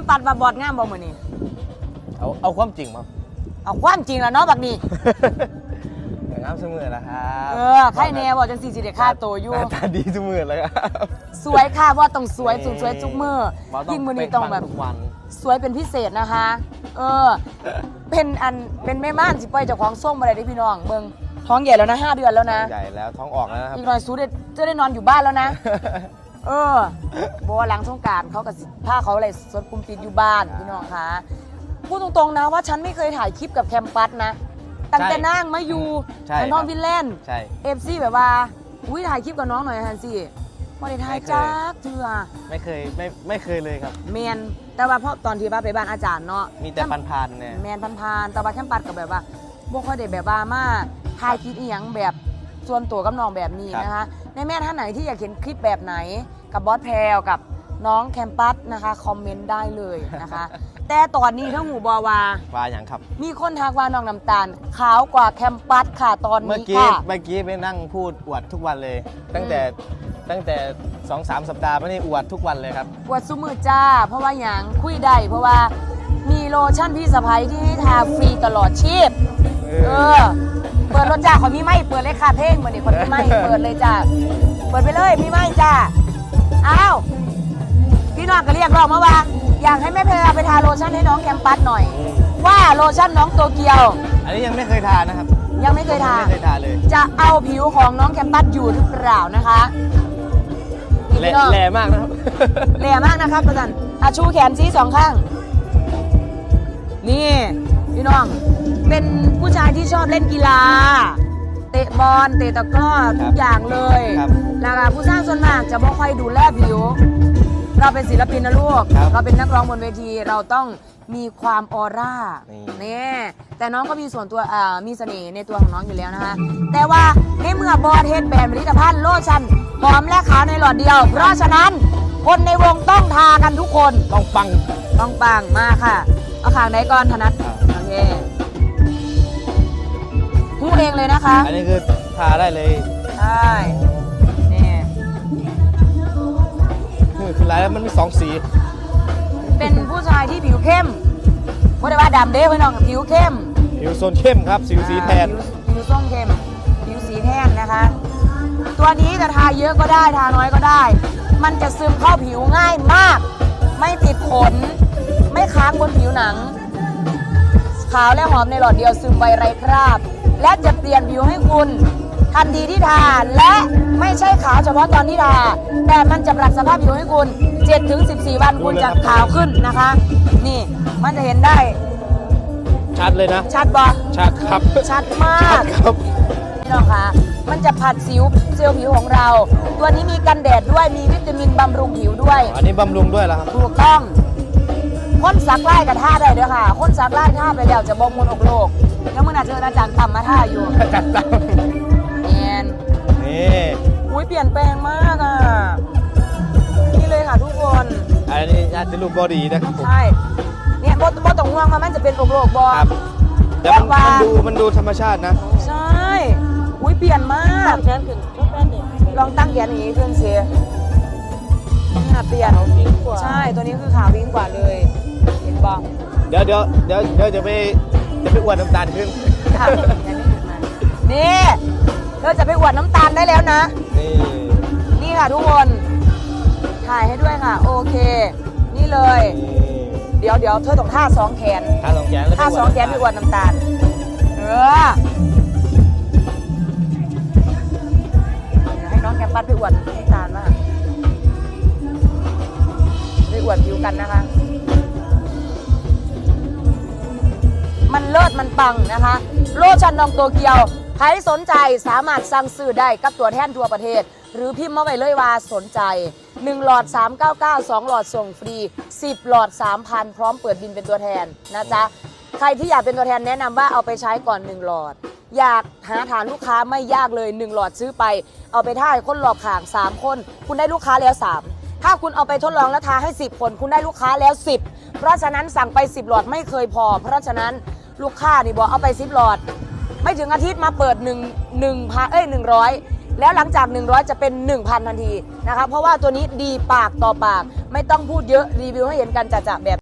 มปัดมาบอดงามบ่มื้อนี้เอาเอาความจริงมาเอาความจริงแล้วเนาะบักนี้งามเสมอแล้วครับเออใครแน่บ่จังสี่สิได้ค่าโตวอยู่ หน้าตาดีเสมอแล้วครับ สวยค่ะเพราะว่าต้องสวยสุดสวยทุกมือบ่ต้ยิ่งมื้อนี้ต้องแบบเป๊ะปัทุกวันสวยเป็นพิเศษนะคะ เออ เป็นอันเป็นแม่ม่านสิปล่อยเจ้าของส่งมาได้เด้อพี่น้องเบิ่งท้องใหญ่แล้วนะห้าเดือนแล้วนะ ใหญ่แล้วท้องออกแล้วนะครับ อีกหน่อยซูได้จะได้นอนอยู่บ้านแล้วนะ เออบอกว่าหลังสงกรารเขากับผ้าเขาอะไรสดกลุ่มปิดอยู่บ้านพี่น้องคะพูดตรงๆนะว่าฉันไม่เคยถ่ายคลิปกับแคมปัสนะ ตั้งแต่ใช่นั่งมาอยู่ใช่ไปนอนครับ วินแลนด์ใช่ เอฟซีแบบว่าอุ้ยถ่ายคลิปกับน้องหน่อยฮันซี่ว่าได้ถ่ายไม่เคยจ้าเถื่อไม่เคยไม่ไม่เคยเลยครับ เมนแต่ว่าเพราะตอนที่บ้าไปบ้านอาจารย์เนาะ มีแต่พันๆเนี่ย แมนพันพานๆแต่ว่าแคมปัสกับแบบว่าบ่ค่อยได้แบบว่ามาถ่ายคลิปอีหยังแบบส่วนตัวกับน้องแบบนี้นะคะใน แม่ท่านไหนที่อยากเห็นคลิปแบบไหนกับบอสแพรวกับน้องแคมปัสนะคะคอมเมนต์ได้เลยนะคะ แต่ตอนนี้ทั้งหูบอวา ว่าอย่างครับ มีคนทักว่าน้องน้ำตาล ขาวกว่าแคมปัสค่ะตอนเมื่อนี้กี้ค่ะ เมื่อกี้ไปนั่งพูดอวดทุกวันเลย ตั้งแต่ตั้งแต่สองสามสัปดาห์ไม่ได้อวดทุกวันเลยครับ ปวดซุมือจ้า เพราะว่าหยังคุยได้เพราะว่ามีโลชั่นพี่สะพ้ยที่ให้ทาฟรีตลอดชีพ เออ เปิดรถจ้าขอมีไม่เปิดเลยค่ะเพลงเหมือนนี้คนมีไม่เปิดเลยจ้าเปิดไปเลยมีไม่จ้าอ้าวพี่น้องก็เรียกร้องมาว่า อยากให้แม่เพลไปทาโลชั่นให้น้องแคมปัสหน่อย ว่าโลชั่นน้องโตเกียว อันนี้ยังไม่เคยทานนะครับ ยังไม่เคยทาไม่เคยทานเลย จะเอาผิวของน้องแคมปัสอยู่หรือเปล่านะคะนี่แหลพี่น้องแหลมากนะครับแหล่มากนะครับประจันอาชูแขนซีสองข้าง นี่ พี่น้อง เป็นผู้ชายที่ชอบเล่นกีฬา เตะบอลเตะตะกร้อทุกอย่างเลยครับแล้วก็ผู้สร้างส่วนมากจะไม่ค่อยดูแลผิว เราเป็นศิลปินนะลูก ครับเราเป็นนักร้องบนเวทีเราต้องมีความออร่านี่นี่แต่น้องก็มีส่วนตัวอ่ามีเสน่ห์ในตัวของน้องอยู่แล้วนะคะแต่ว่าในเมื่อบอสเฮดแบรนด์ผลิตภัณฑ์โลชั่นหอมและขาวในหลอดเดียว เพราะฉะนั้นคนในวงต้องทากันทุกคน ต้องปัง ต้องปังมากค่ะ เอาขางไหนก่อนธนัท ครับโอ เคพูดเองเลยนะคะ อันนี้คือทาได้เลยใช่ นี่ คือคือลายแล้วมันมีสองสี เป็นผู้ชายที่ผิวเข้มไม่ได้ว่าดำเด้พี่น้องผิวเข้มผิวโซนเข้มครับสิวสีแทน อ่าผิวผิวส้มเข้ม ผิวสีแทนนะคะ ตัวนี้จะทาเยอะก็ได้ ทาน้อยก็ได้ มันจะซึมเข้าผิวง่ายมาก ไม่ติดขน ไม่ค้างบนผิวหนัง ขาวและหอมในหลอดเดียวซึมไวไร้คราบ และจะเปลี่ยนผิวให้คุณ ทันทีที่ทาและไม่ใช่ขาวเฉพาะตอนที่ทาแต่มันจะปรับสภาพผิวให้คุณ 7-14 วันคุณจะขาวขึ้นนะคะ นี่มันจะเห็นได้ ชัดเลยนะ ชัดบอชัดครับ ชัดมาชักดครับ พี่น้องคะมันจะผัดสิวเซลล์ผิวของเรา ตัวนี้มีกันแดดด้วยมีวิตามินบำรุงผิวด้วย อันนี้บำรุงด้วยแล้วครับ ถูกต้อง พ่นสักไล่กับท่าได้ด้วยค่ะพ่นสักไล่ท่าไปแล้วจะบ่มุนอกโลกแล้วมึงอาจจะอาจารย์ต่ำมาท่าอยู่จัดตั้งเนียนนี่อุ้ยเปลี่ยนแปลงมากอะนี่เลยค่ะทุกคนอันนี้อาจจะรูปบอดีนะครับผมใช่เนี่ยบ่บ่ต้องห่วงว่ามันจะเป็นอกโลกบอครับแต่มันว่ามันดูมันดูธรรมชาตินะ ใช่อุ้ยเปลี่ยนมากแขนขึ้นชุดแป้นเด็กลองตั้งแขนอย่างนี้ขึ้นสินี่ค่ะเปลี่ยนวิ่งกว่าใช่ตัวนี้คือขาววิ่งกว่าเลยเห็นบ้าง เดี๋ยวเดี๋ยวเดี๋ยวเดี๋ยวจะไปจะไปอวดน้ำตาลขึ้นค่ะนี่เราจะไปอวดน้ำตาลได้แล้วนะ นี่ นี่ค่ะทุกคน ถ่ายให้ด้วยค่ะ โอเค นี่เลย เดี๋ยวเดี๋ยวเธอต้องท่าสองแขนท่าสองแขนแล้วท่าสองแขนไปอวดน้ำตาล เออเดี๋ยวให้น้องแคมปัสไปอวดน้ำตาลมากไปอวดผิวกันนะคะ มันเลิศมันปังนะคะ โลชั่นนองโตเกียว ใครสนใจสามารถสั่งซื้อได้กับตัวแทนทั่วประเทศ หรือพิมพ์มาไว้เลยว่าสนใจ 1 หลอด 399 2 หลอดส่งฟรี 10 หลอด 3,000 พร้อมเปิดบินเป็นตัวแทนนะจ๊ะ ใครที่อยากเป็นตัวแทนแนะนำว่าเอาไปใช้ก่อน 1 หลอด อยากหาฐานลูกค้าไม่ยากเลย 1 หลอดซื้อไป เอาไปท่ายคนหลอบข่าง 3 คน คุณได้ลูกค้าแล้ว 3 ถ้าคุณเอาไปทดลองและทาให้ 10 คน คุณได้ลูกค้าแล้ว 10 เพราะฉะนั้นสั่งไป 10 หลอดไม่เคยพอ เพราะฉะนั้น ลูกค้านี่บอกเอาไปซิปหลอด ไม่ถึงอาทิตย์มาเปิด1 1พันเอ้ย100 แล้วหลังจาก 100 จะเป็น 1,000 ทันทีนะคะเพราะว่าตัวนี้ดีปากต่อปาก ไม่ต้องพูดเยอะรีวิวให้เห็นกันจะๆแบบ